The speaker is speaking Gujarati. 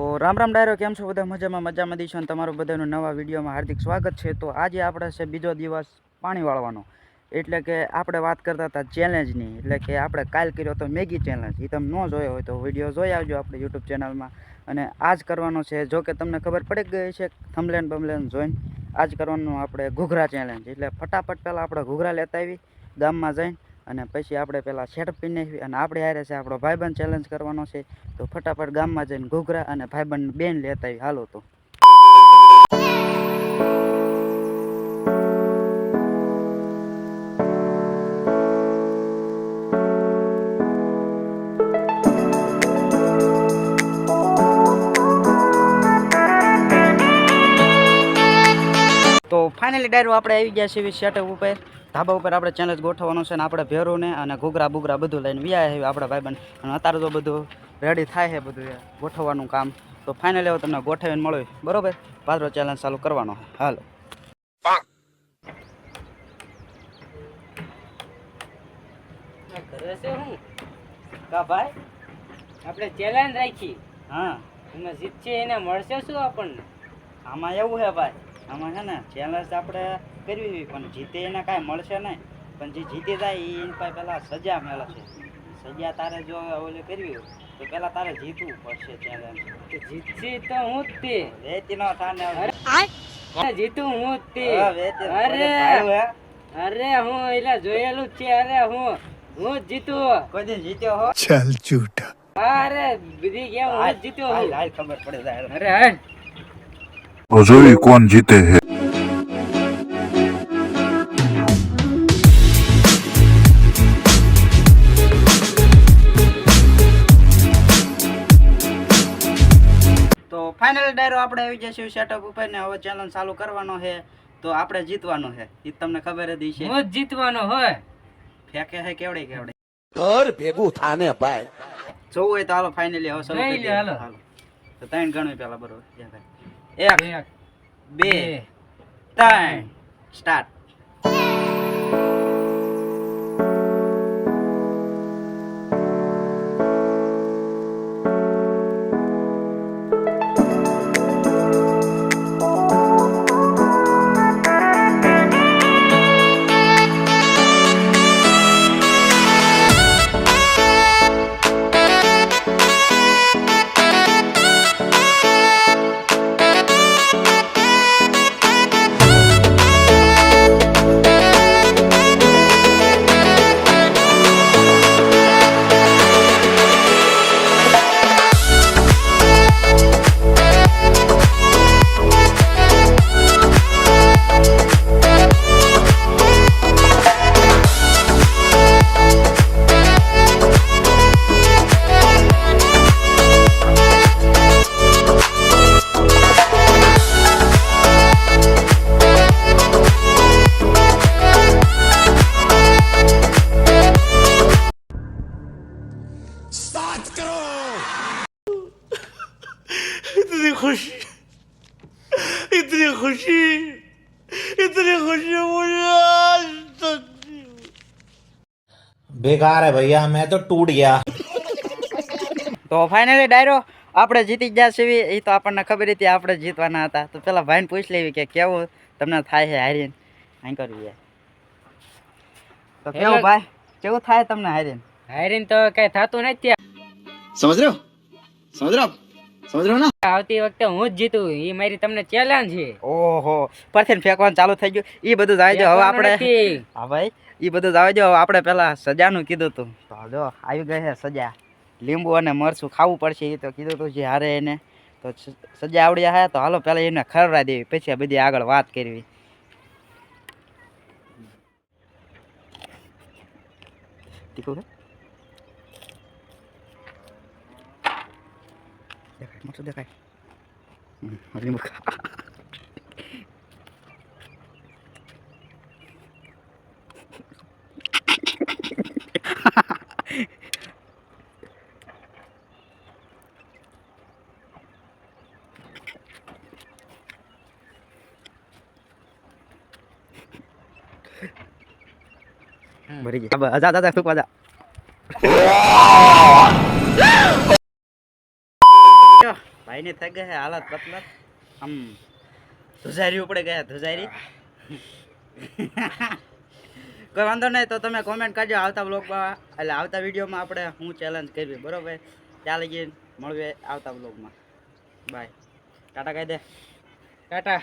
તો રામ રામ ડાયરો, કેમ છો બધા? મજામાં મજામાં દીશો અને તમારું બધાનું નવા વિડીયોમાં હાર્દિક સ્વાગત છે. તો આજે આપણે છે બીજો દિવસ પાણી વાળવાનો. એટલે કે આપણે વાત કરતા હતા ચેલેન્જની એટલે કે આપણે કાલ કર્યો તો મેગી ચેલેન્જ એ તમે ન જોયો હોય તો વીડિયો જોઈ આવજો આપણે યુટ્યુબ ચેનલમાં અને આજ કરવાનો છે, જો કે તમને ખબર પડી ગઈ છે થમલેન બમલેન જોઈને આજ કરવાનું આપણે ઘૂઘરા ચેલેન્જ એટલે ફટાફટ પહેલાં આપણે ઘૂઘરા લેતા આવી, ગામમાં જઈને. અને પછી આપણે પેલા શેટ પી અને આપણે હારે છે આપણો ભાઈબંધ ચેલેન્જ કરવાનો છે. તો ફટાફટ ગામમાં જઈને ઘૂઘરા અને ભાઈબંધ બેન લેતા આવી. હાલો તો. ફાઇનલી ડાયરો આપણે આવી ગયા છીએ સેટઅપ ઉપર. ધાબા ઉપર આપણે ચેલેન્જ ગોઠવવાનો છે અને આપણે ભેરોને અને ઘૂઘરા બુઘરા બધું લઈને વ્યા આવ્યું આપણા ભાઈબંધ. અને અત્યારે તો બધું રેડી થાય છે બધું ગોઠવવાનું કામ. તો ફાઇનલી હવે તમને ગોઠવીને મળ્યું બરોબર? પાદરો ચેલેન્જ ચાલુ કરવાનો હાલો. ભાઈ? આપણે ચેલેન્જ રાખી. હા. જીતશે એને મળશે શું આપણને? આમાં એવું છે ભાઈ. આમાં છે ને ચેલેન્જ આપણે કરવી જોઈએ પણ જીતે એને કાંઈ મળશે નહીં. પણ જે જીતી જાય એ એની પાસે પહેલાં સજા મેળવશે સજા તારે જો ઓલી કરવી હોય તો પહેલાં તારે જીતવું પડશે ચેલેન્જ જીતશે તો હું જ તે. વેતી નો થાને જીતું હું જ તે? અરે અરે હું એટલે જોયેલું જ છે અરે હું હું જ જીતું. કોઈ જીત્યો હો ચાલ ચૂટ અરે બીજી કેમ હું જીત્યો હું. હાલ ખબર પડે અરે હા તો કોણ જીતે છે તો ફાઇનલ ડાયરો આપણે આવી જશું સેટઅપ ઉપર ને હવે ચેલેન્જ ચાલુ કરવાનો છે. તો આપણે જીતવાનો છે. એ તમને ખબર જ છે હું જીતવાનો હોય. ફેંકે હે કેવડે કેવડે. ઘર ભેગું થાને ભાઈ. જોવું હોય તો હાલો ફાઇનલી હવે શરૂ કરી હાલો. તો ત્રણ ગણું પેલા બરોબર. એક બે. ત્રણ સ્ટાર્ટ खुशी इतनी खुशी मुझे आज तक बेकार है भैया मैं तो टूट गया તો ફાઇનલી ડાયરો આપણે જીતી ગયા છીએ એ તો આપણને ખબર હતી આપણે જીતવાના હતા તો પેલા ભાઈને પૂછ લેવી કે કેવું તમને થાય છે હારીને અહીં કરવી છે. તો કેવું હેલો. ભાઈ કેવું થાય તમને હારીને હારીને તો કઈ થતું નથી સમજ રહ્યો સમજ રહ્યો સમજ ને? આવતી વખતે હું જ જીતું. એ મારી તમને ચેલેન્જ છે. ઓહો. પરથી ફેંકવાનું ચાલુ થઈ ગયું. એ બધું જો હવે આપણે હા ભાઈ. એ બધું દો હવે આપણે પેલા સજાનું કીધું તું. તો જો આવી ગઈ છે સજા. લીંબુ અને મરચું ખાવું પડશે. એ તો કીધું તું જે હારે એને. તો સજા આવડ્યા હે તો હાલો પેલા એને ખરડા દેવી. પછી આ બધી આગળ વાત કરવી. તીખું છે દેખાય મરચું દેખાય હમ, લીંબુ ખા ભરી ગયા આજા આજા ફૂક આજા ભાઈ ભાઈને થઈ ગયા હાલત પતલત આમ ધુજારી ઉપડે ગયા, ધુજારી. કોઈ વાંધો નહીં, તો તમે કોમેન્ટ કરજો આવતા બ્લોગમાં એટલે આવતા વિડીયોમાં આપણે હું ચેલેન્જ કરવી, બરાબર? ત્યાં ગઈ, મળીએ આવતા બ્લોગમાં બાય ટાટા કહી દે. ટાટા